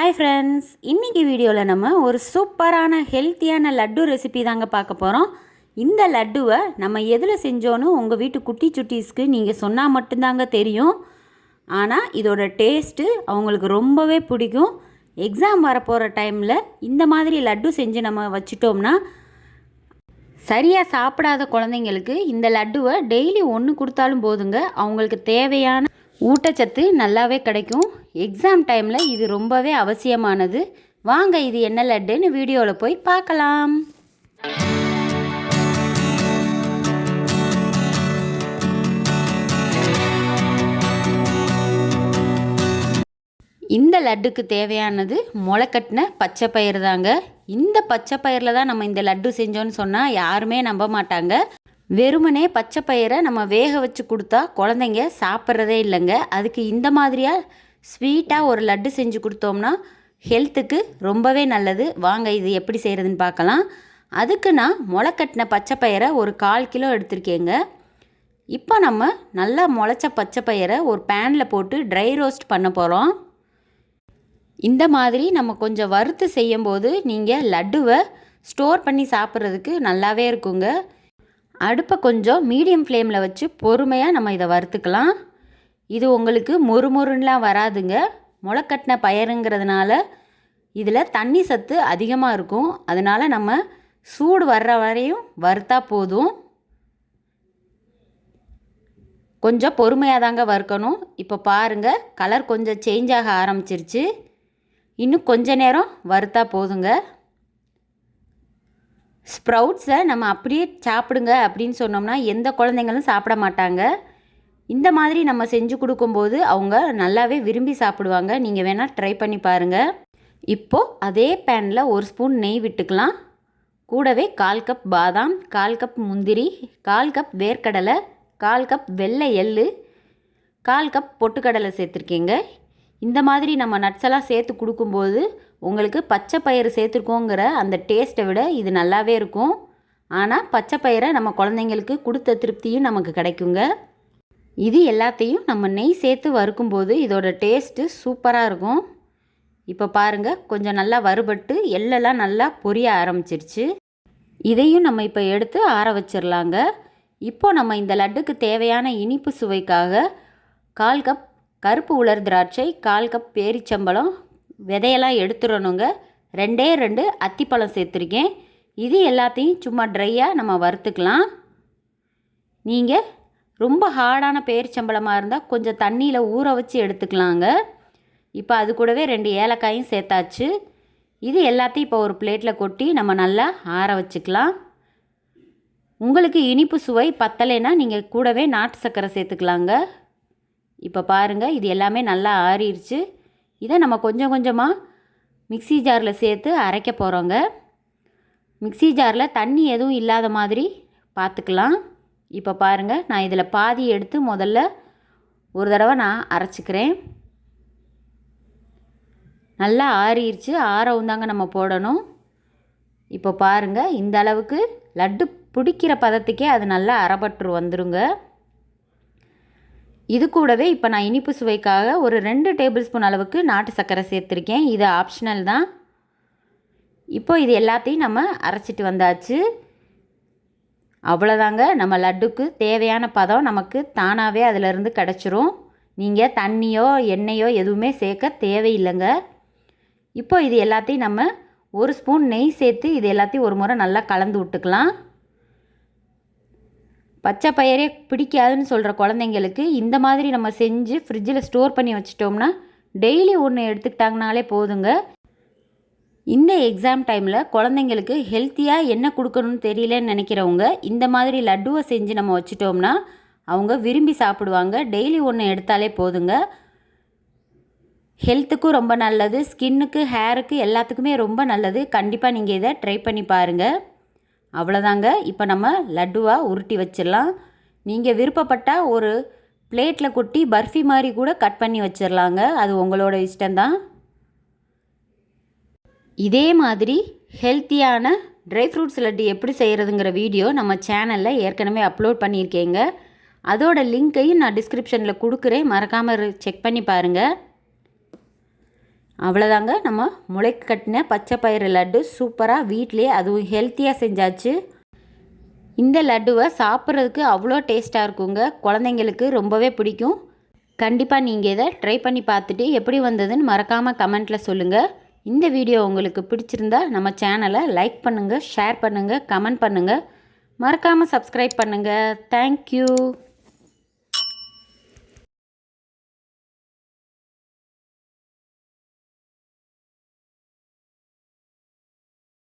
Hi friends இன்றைக்கி வீடியோவில் நம்ம ஒரு சூப்பரான ஹெல்த்தியான லட்டு ரெசிபி தாங்க பார்க்க போகிறோம் இந்த லட்டுவை நம்ம எதில் செஞ்சோன்னு உங்கள் வீட்டு குட்டி சுட்டீஸ்க்கு நீங்கள் சொன்னால் மட்டும்தாங்க தெரியும். ஆனால் இதோட டேஸ்ட்டு அவங்களுக்கு ரொம்பவே பிடிக்கும். எக்ஸாம் வரப்போகிற டைமில் இந்த மாதிரி லட்டு செஞ்சு நம்ம வச்சிட்டோம்னா சரியாக சாப்பிடாத குழந்தைங்களுக்கு இந்த லட்டுவை டெய்லி ஒன்று கொடுத்தாலும் போதுங்க. அவங்களுக்கு தேவையான ஊட்டச்சத்து நல்லாவே கிடைக்கும். எக்ஸாம் டைமில் இது ரொம்பவே அவசியமானது. வாங்க இது என்ன லட்டுன்னு வீடியோவில் போய் பார்க்கலாம். இந்த லட்டுக்கு தேவையானது முளைக்கட்டின பச்சை பயிர் தாங்க. இந்த பச்சை பயிரில் தான் நம்ம இந்த லட்டு செஞ்சோன்னு சொன்னால் யாருமே நம்ப மாட்டாங்க. வெறுமனே பச்சை பயிரை நம்ம வேக வச்சு கொடுத்தா குழந்தைங்க சாப்பிட்றதே இல்லைங்க. அதுக்கு இந்த மாதிரியாக ஸ்வீட்டாக ஒரு லட்டு செஞ்சு கொடுத்தோம்னா ஹெல்த்துக்கு ரொம்பவே நல்லது. வாங்க இது எப்படி செய்கிறதுன்னு பார்க்கலாம். அதுக்கு நான் முளைக்கட்டின பச்சை பயிரை ஒரு கால் கிலோ எடுத்திருக்கேங்க. இப்போ நம்ம நல்லா முளைச்ச பச்சை பயிரை ஒரு பேனில் போட்டு ட்ரை ரோஸ்ட் பண்ண போகிறோம் இந்த மாதிரி நம்ம கொஞ்சம் வறுத்து செய்யும்போது நீங்கள் லட்டுவை ஸ்டோர் பண்ணி சாப்பிட்றதுக்கு நல்லாவே இருக்குங்க. அடுப்பை கொஞ்சம் மீடியம் ஃப்ளேமில் வச்சு பொறுமையாக நம்ம இதை வறுத்துக்கலாம். இது உங்களுக்கு மொறுமொறுன்னெலாம் வராதுங்க. முளைக்கட்டின பயருங்கிறதுனால இதில் தண்ணி சத்து அதிகமாக இருக்கும். அதனால் நம்ம சூடு வர்ற வரையும் வறுத்தா போதும். கொஞ்சம் பொறுமையாக தாங்க வறுக்கணும். இப்போ பாருங்கள் கலர் கொஞ்சம் சேஞ்ச் ஆக ஆரம்பிச்சிருச்சு. இன்னும் கொஞ்ச நேரம் வறுத்தா போதுங்க. ஸ்ப்ரவுட்ஸை நம்ம அப்படியே சாப்பிடுங்க அப்படின்னு சொன்னோம்னா எந்த குழந்தைங்களும் சாப்பிட மாட்டாங்க. இந்த மாதிரி நம்ம செஞ்சு கொடுக்கும்போது அவங்க நல்லாவே விரும்பி சாப்பிடுவாங்க. நீங்கள் வேணால் ட்ரை பண்ணி பாருங்கள் இப்போது அதே பேனில் ஒரு ஸ்பூன் நெய் விட்டுக்கலாம். கூடவே கால் கப் பாதாம் கால் கப் முந்திரி கால் கப் வேர்க்கடலை கால் கப் வெள்ளை எள்ளு கால் கப் பொட்டுக்கடலை சேர்த்துருக்கீங்க. இந்த மாதிரி நம்ம நட்ஸ் எல்லாம் சேர்த்து கொடுக்கும்போது உங்களுக்கு பச்சை பயிறு சேர்த்துருக்கோங்கிற அந்த டேஸ்ட்டை விட இது நல்லாவே இருக்கும். ஆனால் பச்சை பயிரை நம்ம குழந்தைங்களுக்கு கொடுத்த திருப்தியும் நமக்கு கிடைக்குங்க. இது எல்லாத்தையும் நம்ம நெய் சேர்த்து வறுக்கும்போது இதோட டேஸ்ட்டு சூப்பராக இருக்கும். இப்போ பாருங்கள் கொஞ்சம் நல்லா வறுபட்டு எள்ளெல்லாம் நல்லா பொரிய ஆரம்பிச்சிருச்சு. இதையும் நம்ம இப்போ எடுத்து ஆற வச்சிடலாங்க இப்போ நம்ம இந்த லட்டுக்கு தேவையான இனிப்பு சுவைக்காக கால் கப் கருப்பு உலர் திராட்சை கால் கப் பேரிச்சம்பழம் விதையெல்லாம் எடுத்துடணுங்க. ரெண்டே ரெண்டு அத்திப்பழம் சேர்த்துருக்கேன். இது எல்லாத்தையும் சும்மா ட்ரையாக நம்ம வறுத்துக்கலாம். நீங்கள் ரொம்ப ஹார்டான பேரிச்சம்பழமாக இருந்தால் கொஞ்சம் தண்ணியில் ஊற வச்சு எடுத்துக்கலாங்க. இப்போ அது கூடவே ரெண்டு ஏலக்காயும் சேர்த்தாச்சு. இது எல்லாத்தையும் இப்போ ஒரு பிளேட்டில் கொட்டி நம்ம நல்லா ஆற வச்சுக்கலாம். உங்களுக்கு இனிப்பு சுவை பத்தலைன்னா நீங்கள் கூடவே நாட்டு சர்க்கரை சேர்த்துக்கலாங்க. இப்போ பாருங்கள் இது எல்லாமே நல்லா ஆறிடுச்சு இதை நம்ம கொஞ்சம் கொஞ்சமாக மிக்சி ஜாரில் சேர்த்து அரைக்க போகிறோங்க மிக்சி ஜாரில் தண்ணி எதுவும் இல்லாத மாதிரி பார்த்துக்கலாம் இப்போ பாருங்கள் நான் இதில் பாதி எடுத்து முதல்ல ஒரு தடவை நான் அரைச்சிக்கிறேன். நல்லா ஆறிடுச்சு ஆறவும் தாங்க நம்ம போடணும். இப்போ பாருங்கள் இந்த அளவுக்கு லட்டு பிடிக்கிற பதத்துக்கே அது நல்லா அரைபட்டு வந்துருங்க. இது கூடவே இப்போ நான் இனிப்பு சுவைக்காக ஒரு ரெண்டு டேபிள் ஸ்பூன் அளவுக்கு நாட்டு சர்க்கரை சேர்த்துருக்கேன். இது ஆப்ஷனல் தான். இப்போ இது எல்லாத்தையும் நம்ம அரைச்சிட்டு வந்தாச்சு. அவ்வளோதாங்க நம்ம லட்டுக்கு தேவையான பதம் நமக்கு தானாகவே அதிலிருந்து கிடச்சிரும். நீங்கள் தண்ணியோ எண்ணெயோ எதுவுமே சேர்க்க தேவையில்லைங்க. இப்போ இது எல்லாத்தையும் நம்ம ஒரு ஸ்பூன் நெய் சேர்த்து இது எல்லாத்தையும் ஒரு முறை நல்லா கலந்து விட்டுக்கலாம். பச்சை பயிரே பிடிக்காதுன்னு சொல்கிற குழந்தைங்களுக்கு இந்த மாதிரி நம்ம செஞ்சு ஃப்ரிட்ஜில் ஸ்டோர் பண்ணி வச்சிட்டோம்னா டெய்லி ஒன்று எடுத்துக்கிட்டாங்கனாலே போதுங்க. இந்த எக்ஸாம் டைமில் குழந்தைங்களுக்கு ஹெல்த்தியாக என்ன கொடுக்கணும்னு தெரியலன்னு நினைக்கிறவங்க இந்த மாதிரி லட்டுவை செஞ்சு நம்ம வச்சிட்டோம்னா அவங்க விரும்பி சாப்பிடுவாங்க. டெய்லி ஒன்று எடுத்தாலே போதுங்க. ஹெல்த்துக்கும் ரொம்ப நல்லது ஸ்கின்னுக்கு ஹேருக்கு எல்லாத்துக்குமே ரொம்ப நல்லது. கண்டிப்பாக நீங்கள் இதை ட்ரை பண்ணி பாருங்கள் அவ்வளோதாங்க இப்போ நம்ம லட்டுவாக உருட்டி வச்சிடலாம். நீங்கள் விருப்பப்பட்டால் ஒரு பிளேட்டில் கொட்டி பர்ஃபி மாதிரி கூட கட் பண்ணி வச்சிடலாங்க. அது உங்களோட இஷ்டம்தான். இதே மாதிரி ஹெல்த்தியான ட்ரை ஃப்ரூட்ஸ் லட்டு எப்படி செய்கிறதுங்கிற வீடியோ நம்ம சேனலில் ஏற்கனவே அப்லோட் பண்ணியிருக்கேங்க. அதோட லிங்க்கையும் நான் டிஸ்கிரிப்ஷனில் கொடுக்குறேன். மறக்காமல் செக் பண்ணி பாருங்கள் அவ்வளோதாங்க நம்ம முளைக்கு கட்டின பச்சை பயிறு லட்டு சூப்பராக வீட்லேயே அதுவும் ஹெல்த்தியாக செஞ்சாச்சு. இந்த லட்டுவை சாப்பிட்றதுக்கு அவ்வளோ டேஸ்ட்டாக இருக்குங்க. குழந்தைங்களுக்கு ரொம்பவே பிடிக்கும். கண்டிப்பாக நீங்கள் இதை ட்ரை பண்ணி பார்த்துட்டு எப்படி வந்ததுன்னு மறக்காமல் கமெண்ட்டில் சொல்லுங்கள் இந்த வீடியோ உங்களுக்கு பிடிச்சிருந்தா நம்ம சேனலை லைக் பண்ணுங்கள் ஷேர் பண்ணுங்கள் கமெண்ட் பண்ணுங்கள் மறக்காமல் சப்ஸ்கிரைப் பண்ணுங்கள் தேங்க்யூ